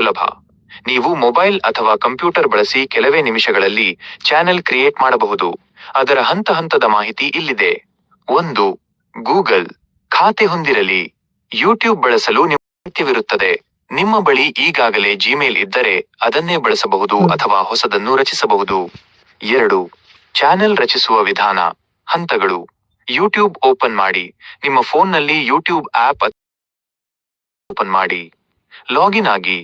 ಸುಲಭ. ನೀವು ಮೊಬೈಲ್ ಅಥವಾ ಕಂಪ್ಯೂಟರ್ ಬಳಸಿ ಕೆಲವೇ ನಿಮಿಷಗಳಲ್ಲಿ ಚಾನೆಲ್ ಕ್ರಿಯೇಟ್ ಮಾಡಬಹುದು. ಅದರ ಹಂತ ಹಂತದ ಮಾಹಿತಿ ಇಲ್ಲಿದೆ. ಒಂದು, ಗೂಗಲ್. ಖಾತೆ ಹೊಂದಿರಲಿ. ಯೂಟ್ಯೂಬ್ ಬಳಸಲು ನಿಮ್ಮ ಅಗತ್ಯವಿರುತ್ತದೆ. ನಿಮ್ಮ ಬಳಿ ಈಗಾಗಲೇ ಜಿಮೇಲ್ ಇದ್ದರೆ ಅದನ್ನೇ ಬಳಸಬಹುದು ಅಥವಾ ಹೊಸದನ್ನು ರಚಿಸಬಹುದು. ಎರಡು, ಚಾನೆಲ್ ರಚಿಸುವ ವಿಧಾನ. ಹಂತಗಳು. ಯೂಟ್ಯೂಬ್ ಓಪನ್ ಮಾಡಿ. ನಿಮ್ಮ ಫೋನ್ನಲ್ಲಿ ಯೂಟ್ಯೂಬ್ ಆಪ್ ಓಪನ್ ಮಾಡಿ. ಲಾಗಿನ್ ಆಗಿ.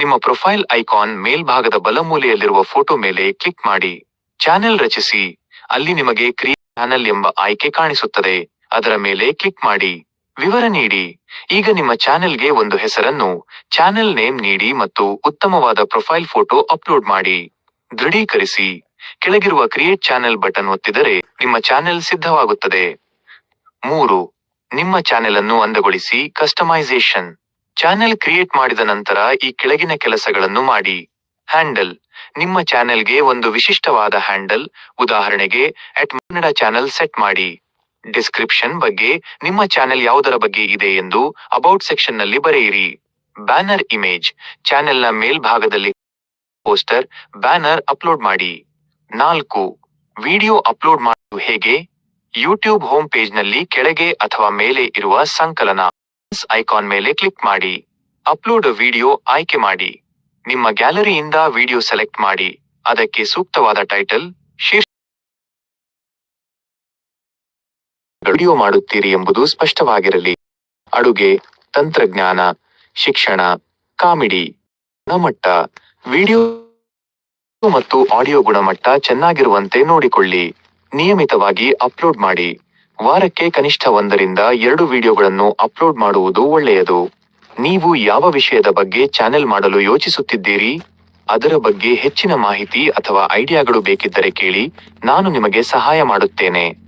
ನಿಮ್ಮ ಪ್ರೊಫೈಲ್ ಐಕಾನ್ ಮೇಲ್ಭಾಗದ ಬಲಮೂಲೆಯಲ್ಲಿರುವ ಫೋಟೋ ಮೇಲೆ ಕ್ಲಿಕ್ ಮಾಡಿ. ಚಾನೆಲ್ ರಚಿಸಿ. ಅಲ್ಲಿ ನಿಮಗೆ ಕ್ರಿಯೇಟ್ ಚಾನೆಲ್ ಎಂಬ ಆಯ್ಕೆ ಕಾಣಿಸುತ್ತದೆ. ಅದರ ಮೇಲೆ ಕ್ಲಿಕ್ ಮಾಡಿ. ವಿವರ ನೀಡಿ. ಈಗ ನಿಮ್ಮ ಚಾನೆಲ್ಗೆ ಒಂದು ಹೆಸರನ್ನು, ಚಾನೆಲ್ ನೇಮ್ ನೀಡಿ ಮತ್ತು ಉತ್ತಮವಾದ ಪ್ರೊಫೈಲ್ ಫೋಟೋ ಅಪ್ಲೋಡ್ ಮಾಡಿ. ದೃಢೀಕರಿಸಿ. ಕೆಳಗಿರುವ ಕ್ರಿಯೇಟ್ ಚಾನೆಲ್ ಬಟನ್ ಒತ್ತಿದರೆ ನಿಮ್ಮ ಚಾನೆಲ್ ಸಿದ್ಧವಾಗುತ್ತದೆ. ಮೂರು. ನಿಮ್ಮ ಚಾನೆಲ್ ಅನ್ನು ಅಂದಗೊಳಿಸಿ ಕಸ್ಟಮೈಸೇಷನ್. ಚಾನೆಲ್ ಕ್ರಿಯೇಟ್ ಮಾಡಿದ ನಂತರ ಈ ಕೆಳಗಿನ ಕೆಲಸಗಳನ್ನು ಮಾಡಿ. ಹ್ಯಾಂಡಲ್. ನಿಮ್ಮ ಚಾನೆಲ್ಗೆ ಒಂದು ವಿಶಿಷ್ಟವಾದ ಹ್ಯಾಂಡಲ್, ಉದಾಹರಣೆಗೆ ಅಟ್ ಕನ್ನಡ ಚಾನೆಲ್ ಸೆಟ್ ಮಾಡಿ. ಡಿಸ್ಕ್ರಿಪ್ಷನ್ ಬಗ್ಗೆ, ನಿಮ್ಮ ಚಾನೆಲ್ ಯಾವುದರ ಬಗ್ಗೆ ಇದೆ ಎಂದು ಅಬೌಟ್ ಸೆಕ್ಷನ್ನಲ್ಲಿ ಬರೆಯಿರಿ. Banner image. ಚಾನೆಲ್ನ ಮೇಲ್ಭಾಗದಲ್ಲಿ ಪೋಸ್ಟರ್, ಬ್ಯಾನರ್ ಅಪ್ಲೋಡ್ ಮಾಡಿ. ನಾಲ್ಕು. ವಿಡಿಯೋ ಅಪ್ಲೋಡ್ ಮಾಡುವುದು ಹೇಗೆ? ಯೂಟ್ಯೂಬ್ ಹೋಮ್ ಪೇಜ್ನಲ್ಲಿ ಕೆಳಗೆ ಅಥವಾ ಮೇಲೆ ಇರುವ ಸಂಕಲನ. ಐಕಾನ್ ಮೇಲೆ ಕ್ಲಿಕ್ ಮಾಡಿ ಅಪ್ಲೋಡ್ ವಿಡಿಯೋ ಆಯ್ಕೆ ಮಾಡಿ. ನಿಮ್ಮ ಗ್ಯಾಲರಿಯಿಂದ ವಿಡಿಯೋ ಸೆಲೆಕ್ಟ್ ಮಾಡಿ. ಅದಕ್ಕೆ ಸೂಕ್ತವಾದ ಟೈಟಲ್ ಶೀರ್ಷ ವಿಡಿಯೋ ಮಾಡುತ್ತೀರಿ ಎಂಬುದು ಸ್ಪಷ್ಟವಾಗಿರಲಿ. ಅಡುಗೆ, ತಂತ್ರಜ್ಞಾನ, ಶಿಕ್ಷಣ, ಕಾಮಿಡಿ, ಗುಣಮಟ್ಟ ವಿಡಿಯೋ ಮತ್ತು ಆಡಿಯೋ ಗುಣಮಟ್ಟ ಚೆನ್ನಾಗಿರುವಂತೆ ನೋಡಿಕೊಳ್ಳಿ. ನಿಯಮಿತವಾಗಿ ಅಪ್ಲೋಡ್ ಮಾಡಿ. ವಾರಕ್ಕೆ ಕನಿಷ್ಠ ಒಂದರಿಂದ ಎರಡು ವಿಡಿಯೋಗಳನ್ನು ಅಪ್ಲೋಡ್ ಮಾಡುವುದು ಒಳ್ಳೆಯದು. ನೀವು ಯಾವ ವಿಷಯದ ಬಗ್ಗೆ ಚಾನೆಲ್ ಮಾಡಲು ಯೋಚಿಸುತ್ತಿದ್ದೀರಿ? ಅದರ ಬಗ್ಗೆ ಹೆಚ್ಚಿನ ಮಾಹಿತಿ ಅಥವಾ ಐಡಿಯಾಗಳು ಬೇಕಿದ್ದರೆ ಕೇಳಿ, ನಾನು ನಿಮಗೆ ಸಹಾಯ ಮಾಡುತ್ತೇನೆ.